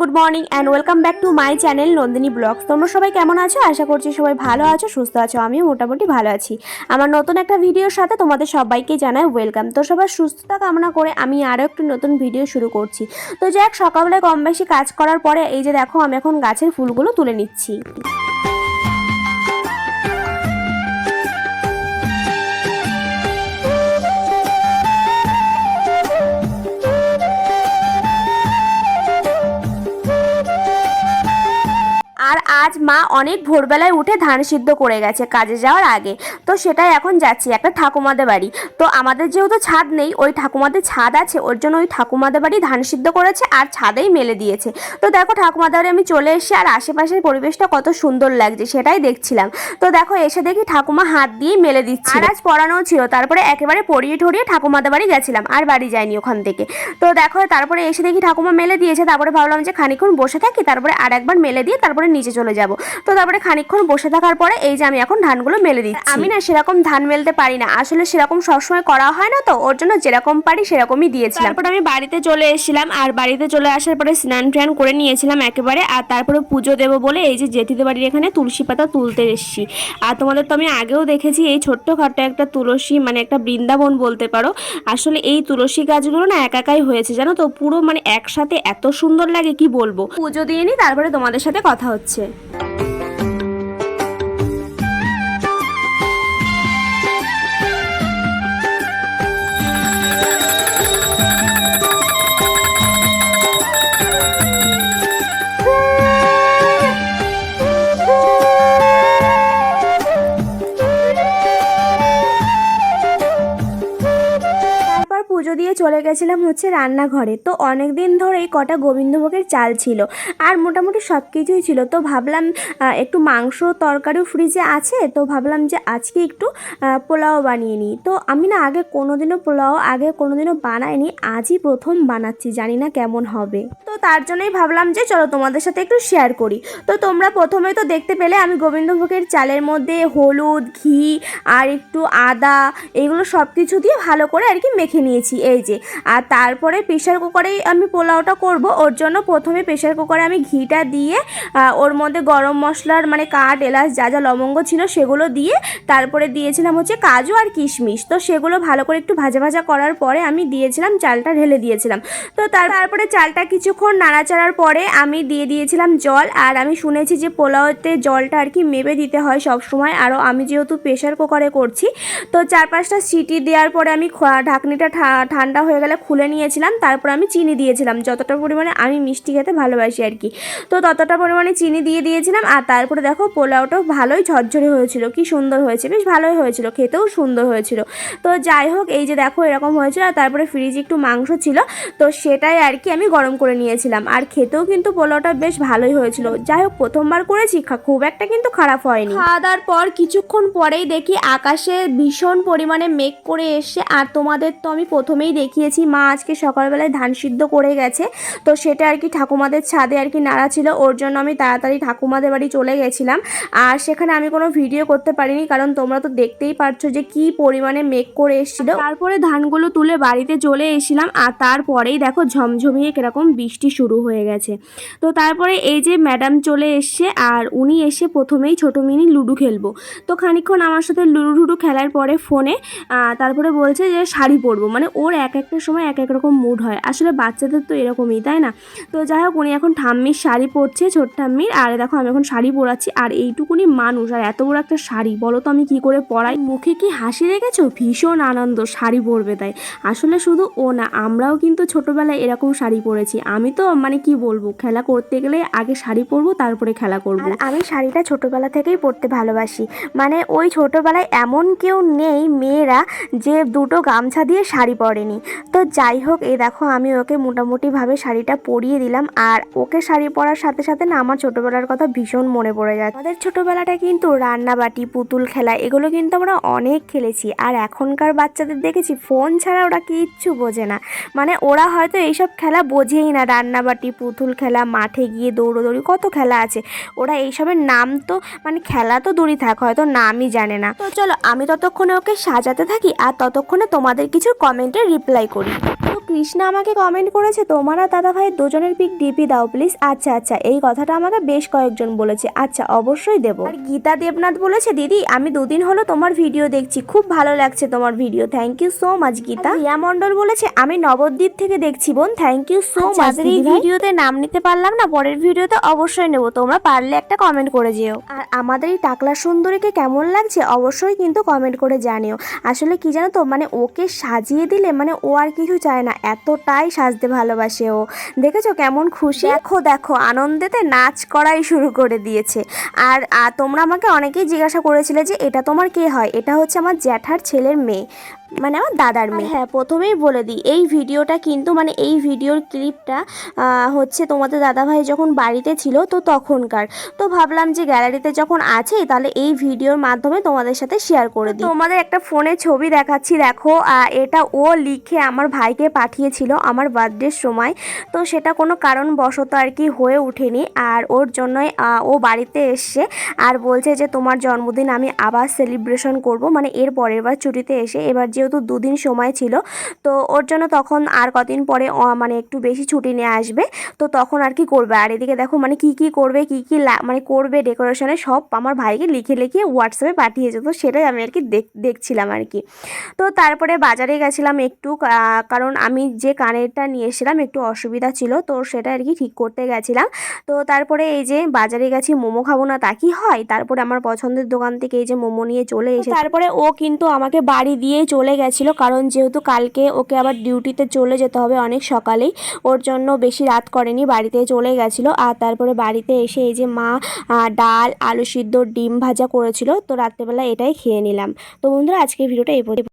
Good morning and welcome back to my channel Nandini vlogs. তোমরা সবাই কেমন আছো? আশা করছি সবাই ভালো আছো, সুস্থ আছো, আমিও মোটামুটি ভালো আছি। আমার নতুন একটা ভিডিওর সাথে তোমাদের সবাইকে জানাই ওয়েলকাম। তো সবার সুস্থতা কামনা করে আমি আরও একটি নতুন ভিডিও শুরু করছি। তো যাক, সকালবেলায় কম বেশি কাজ করার পরে এই যে দেখো, আমি এখন গাছের ফুলগুলো তুলে নিচ্ছি। মা অনেক ভোরবেলায় উঠে ধান সিদ্ধ করে গেছে, কাজে যাওয়ার আগে। তো সেটাই এখন যাচ্ছি, একটা ঠাকুমাদের বাড়ি। তো আমাদের যেহেতু ছাদ নেই, ওই ঠাকুমাদের ছাদ আছে, ওর জন্য ওই ঠাকুমাদের বাড়ি ধান সিদ্ধ করেছে আর ছাদেই মেলে দিয়েছে। তো দেখো ঠাকুমাদের বাড়ি আমি চলে এসেছি আর আশেপাশের পরিবেশটা কত সুন্দর লাগছে, সেটাই দেখছিলাম। তো দেখো এসে দেখি ঠাকুমা হাত দিয়ে মেলে দিচ্ছে আর আজ পড়ানো ছিল, তারপরে একেবারে পড়িয়ে ঠড়িয়ে ঠাকুমাদের বাড়ি গেছিলাম, আর বাড়ি যাইনি ওখান থেকে। তো দেখো তারপরে এসে দেখি ঠাকুমা মেলে দিয়েছে, তারপরে ভাবলাম যে খানিক্ষণ বসে থাকি, তারপরে আর একবার মেলে দিয়ে তারপরে নিচে চলে যাব। তো তারপরে খানিকক্ষণ বসে থাকার পরে এই যে আমি এখন ধানগুলো মেলে দিচ্ছি। আমি না সেরকম ধান মেলতে পারি না। আসলে সেরকম সবসময় করা হয় না তো ওর জন্য যেরকম পারি সেরকমই দিয়েছিলাম। তারপরে আমি বাড়িতে চলে এসেছিলাম আর বাড়িতে চলে আসার পরে স্নান ট্যান করে নিয়েছিলাম একেবারে আর তারপরে পুজো দেবো বলে এই যে জেঠিদের বাড়ির এখানে তুলসী পাতা তুলতে এসেছি। আর তোমাদের তো আমি আগেও দেখেছি এই ছোট্টখাটো একটা তুলসী মানে একটা বৃন্দাবন বলতে পারো। আসলে এই তুলসী গাছগুলো না একাকাই হয়েছে জানো তো? পুরো মানে একসাথে এত সুন্দর লাগে কি বলব? পুজো দিয়ে নি তারপরে তোমাদের সাথে কথা হচ্ছে। চলে গেছিলাম হচ্ছে রান্নাঘরে। তো অনেক দিন ধরেই কটা গোবিন্দভোগের চাল ছিল। আর মোটামুটি সব কিছুই ছিল। তো ভাবলাম একটু মাংস তরকারিও ফ্রিজে আছে। তো ভাবলাম যে আজকে একটু পোলাও বানিয়ে নিই। তো আমি না আগে কোনোদিনও পোলাও, আগে কোনোদিনও বানাইনি। আজই প্রথম বানাচ্ছি। জানি না কেমন হবে। তো তার জন্যই ভাবলাম যে চলো তোমাদের সাথে একটু শেয়ার করি। তো তোমরা প্রথমে তো দেখতে পেলে আমি গোবিন্দভোগের চালের মধ্যে হলুদ, ঘি আর একটু আদা, এগুলো সব কিছু দিয়ে ভালো করে আর কি মেখে নিয়েছি। এই যে আর তারপরে প্রেশার কুকারেই আমি পোলাওটা করব। ওর জন্য প্রথমে প্রেশার কুকারে আমি ঘিটা দিয়ে ওর মধ্যে গরম মশলার মানে কাঠ, এলাচ, যা যা লবঙ্গ ছিল সেগুলো দিয়ে, তারপরে দিয়েছিলাম হচ্ছে কাজু আর কিশমিশ। তো সেগুলো ভালো করে একটু ভাজা ভাজা করার পরে আমি দিয়েছিলাম, চালটা ঢেলে দিয়েছিলাম। তো তার- তারপরে চালটা কিছুক্ষণ নাড়াচাড়ার পরে আমি দিয়ে দিয়েছিলাম জল। আর আমি শুনেছি যে পোলাওতে জলটা আর কি মেপে দিতে হয় সব সময় আরও আমি যেহেতু প্রেশার কুকারে করছি, তো চার পাঁচটা সিটি দেওয়ার পরে আমি ঢাকনিটা ঠান্ডা হয়ে গেলে খুলে নিয়েছিলাম, তারপর আমি চিনি দিয়েছিলাম। যতটা পরিমাণে আমি মিষ্টি খেতে ভালোবাসি আর কি। তো ততটা পরিমাণে চিনি দিয়ে দিয়েছিলাম, আর তারপরে দেখো পোলাওটাও ভালোই ঝরঝরে হয়েছিল, কি সুন্দর হয়েছে, বেশ ভালোই হয়েছিল, খেতেও সুন্দর হয়েছিল। তো যাই হোক, এই যে দেখো এরকম হয়েছিল, আর তারপরে ফ্রিজে একটু মাংস ছিল, তো সেটাই আর কি আমি গরম করে নিয়েছিলাম। আর খেতেও কিন্তু পোলাওটা বেশ ভালোই হয়েছিল। যাই হোক, প্রথমবার করেছি খুব একটা কিন্তু খারাপ হয়নি। খাওয়া দাওয়ার পর কিছুক্ষণ পরেই দেখি আকাশে ভীষণ পরিমাণে মেঘ করে এসছে, আর তোমাদের তো আমি প্রথমেই দেখিয়েছি, মা আজকে সকালবেলায় ধান সিদ্ধ করে গেছে। তো সেটা আর কি ঠাকুমাদের ছাদে আর কি নাড়া ছিল, ওর জন্য আমি তাড়াতাড়ি ঠাকুমাদের বাড়ি চলে গেছিলাম। আর সেখানে আমি কোনো ভিডিও করতে পারিনি, কারণ তোমরা তো দেখতেই পারছ যে কি পরিমাণে মেঘ করে এসেছিল। তারপরে ধানগুলো তুলে বাড়িতে চলে এসেছিলাম, আর তারপরেই দেখো ঝমঝমিয়ে কীরকম বৃষ্টি শুরু হয়ে গেছে। তো তারপরে এই যে ম্যাডাম চলে এসছে, আর উনি এসে প্রথমেই ছোটো মিনি লুডো খেলব। তো খানিকক্ষণ আমার সাথে লুডু লুডো খেলার পরে ফোনে তারপরে বলছে যে শাড়ি পরবো মানে ওর এক একটা সময় এক এক রকম মুড হয়। আসলে বাচ্চাদের তো এরকমই, তাই না? তো যাই হোক, উনি এখন ঠাম্মির শাড়ি পরছে ছোট ঠাম্মির। আর দেখো, আমি এখন শাড়ি পরাচ্ছি, আর এইটুকুনি মানুষ, আর এত বড় একটা শাড়ি, বলো তো আমি কি করে পরাই? মুখে কি হাসি রেখেছো ভীষণ আনন্দ, শাড়ি পরবে তাই। আসলে শুধু ও না, আমরাও কিন্তু ছোটবেলায় এরকম শাড়ি পরেছি। আমি তো মানে কি বলব, খেলা করতে গেলে আগে শাড়ি পরবো, তারপরে খেলা করব। আমি শাড়িটা ছোটবেলা থেকেই পরতে ভালোবাসি। মানে ওই ছোটবেলায় এমন কেউ নেই, মেয়েরা, যে দুটো গামছা দিয়ে শাড়ি পরেনি। তো যাই হোক, এই দেখো আমি ওকে মোটামুটিভাবে শাড়িটা পরিয়ে দিলাম। আর ওকে শাড়ি পরার সাথে সাথে না আমার ছোটবেলার কথা ভীষণ মনে পড়ে যায়। আমাদের ছোটবেলাটা কিন্তু রান্নাবাটি, পুতুল খেলা, এগুলো কিন্তু আমরা অনেক খেলেছি। আর এখনকার বাচ্চাদের দেখেছি, ফোন ছাড়া ওরা কিচ্ছু বোঝে না। মানে ওরা হয়তো এইসব খেলা বোঝেই না। রান্নাবাটি, পুতুল খেলা, মাঠে গিয়ে দৌড়োদৌড়ি, কত খেলা আছে। ওরা এইসবের নাম তো মানে খেলা তো দূরই থাক, হয়তো নামই জানে না। তো চলো, আমি ততক্ষণে ওকে সাজাতে থাকি, আর ততক্ষণে তোমাদের কিছু কমেন্টের রিপ্লাই করি। তো কৃষ্ণা আমাকে কমেন্ট করেছে তোমার আর দাদা ভাই দুজনের পিক ডিপি দাও প্লিজ আচ্ছা আচ্ছা এই কথাটা আমাকে বেশ কয়েকজন বলেছে। আচ্ছা অবশ্যই দেবো। আর গীতা দেবনাথ বলেছে দিদি আমি দুদিন হলো তোমার ভিডিও দেখছি। খুব ভালো লাগছে তোমার video thank you so much Gita. Riya Mondal বলেছে আমি নবদ্বীপ থেকে দেখছি বোন। থ্যাংক ইউ সো মাচ এই ভিডিওতে নাম নিতে পারলাম না পরের ভিডিওতে অবশ্যই নেব। তোমরা পারলে একটা কমেন্ট করে যেও। আর আমাদের এই টাকলা সুন্দরীকে কেমন লাগছে অবশ্যই কিন্তু কমেন্ট করে জানিও। আসলে কি জানো তো মানে ওকে সাজিয়ে দিলে মানে ও আর কিছু চায় না। এতটাই সাজতে ভালোবাসে ও। দেখেছ কেমন খুশি? দেখো দেখো, আনন্দেতে নাচ করাই শুরু করে দিয়েছে। আর তোমরা আমাকে অনেকেই জিজ্ঞাসা করেছিলে যে এটা তোমার কে হয়? এটা হচ্ছে আমার জ্যাঠার ছেলের মেয়ে। মানে আমার দাদার মেয়ে। হ্যাঁ প্রথমেই বলে দিই এই ভিডিওটা কিন্তু মানে এই ভিডিওর ক্লিপটা হচ্ছে তোমাদের দাদাভাই যখন বাড়িতে ছিল তো তখনকার। তো ভাবলাম যে গ্যালারিতে যখন আছে তাহলে এই ভিডিওর মাধ্যমে তোমাদের সাথে শেয়ার করে দিই। তোমাদের একটা ফোনে ছবি দেখাচ্ছি দেখো এটা ও লিখে আমার ভাইকে পাঠিয়েছিল আমার বার্থডের সময়। তো সেটা কোনো কারণবশত আর কি হয়ে ওঠেনি আর ওর জন্যই ও বাড়িতে এসছে আর বলছে যে তোমার জন্মদিন আমি আবার সেলিব্রেশন করব। মানে এর পরের বার ছুটিতে এসে এবার যেহেতু দুদিন সময় ছিল তো ওর জন্য তখন আর কদিন পরে মানে একটু বেশি ছুটি নিয়ে আসবে তো তখন আর কি করবে? আর এদিকে দেখো মানে কি কি করবে কি কি মানে করবে ডেকোরেশনে সব আমার ভাইকে লিখে লিখে হোয়াটসঅ্যাপে পাঠিয়েছে তো সেটাই আমি আর কি দেখ- দেখছিলাম আর কি। তো তারপরে বাজারে গেছিলাম একটু কারণ আমি যে কানেরটা নিয়ে এসেছিলাম একটু অসুবিধা ছিল তো সেটা আর কি ঠিক করতে গেছিলাম। তো তারপরে এই যে বাজারে গেছি মোমো খাব না তা কি হয়? তারপরে আমার পছন্দের দোকান থেকে এই যে মোমো নিয়ে চলে এসে তারপরে ও কিন্তু আমাকে বাড়ি দিয়ে চলে গেছিল। কারণ যেহেতু কালকে ওকে আবার ডিউটিতে চলে যেতে হবে অনেক সকালেই, ওর জন্য বেশি রাত করেনি, বাড়িতে চলে গেছিল। আর তারপরে বাড়িতে এসে এই যে মা ডাল, আলু সিদ্ধ, ডিম ভাজা করেছিল, তো রাত্রেবেলা এটাই খেয়ে নিলাম। তো বন্ধুরা আজকে ভিডিওটা এই পর্যন্ত।